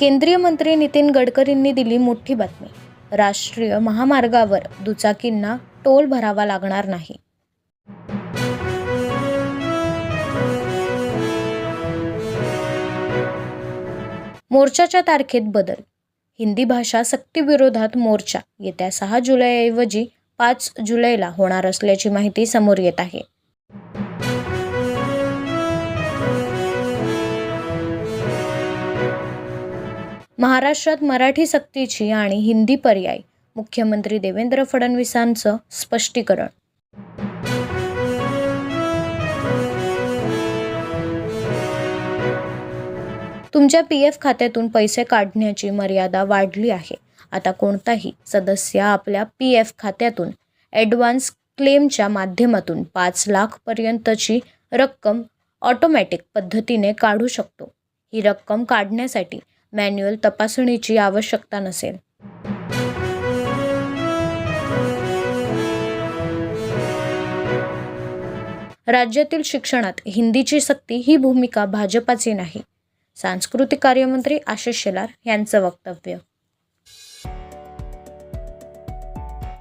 केंद्रीय मंत्री नितीन गडकरींनी दिली मोठी बातमी. राष्ट्रीय महामार्गावर दुचाकींना टोल भरावा लागणार नाही. मोर्चाच्या तारखेत बदल. हिंदी भाषा सक्तीविरोधात मोर्चा. येत्या सहा जुलैऐवजी पाच जुलैला होणार असल्याची माहिती समोर येत आहे. महाराष्ट्रात मराठी सक्तीची आणि हिंदी पर्याय. मुख्यमंत्री देवेंद्र फडणवीसांचं स्पष्टीकरण. तुमच्या पी एफ खात्यातून पैसे काढण्याची मर्यादा वाढली आहे. आता कोणताही सदस्य आपल्या पी एफ खात्यातून ॲडव्हान्स क्लेमच्या माध्यमातून पाच लाखपर्यंतची रक्कम ऑटोमॅटिक पद्धतीने काढू शकतो. ही रक्कम काढण्यासाठी मॅन्युअल तपासणीची आवश्यकता नसेल. राज्यातील शिक्षणात हिंदीची सक्ती ही भूमिका भाजपाची नाही. सांस्कृतिक कार्यमंत्री आशिष शेलार यांचं वक्तव्य.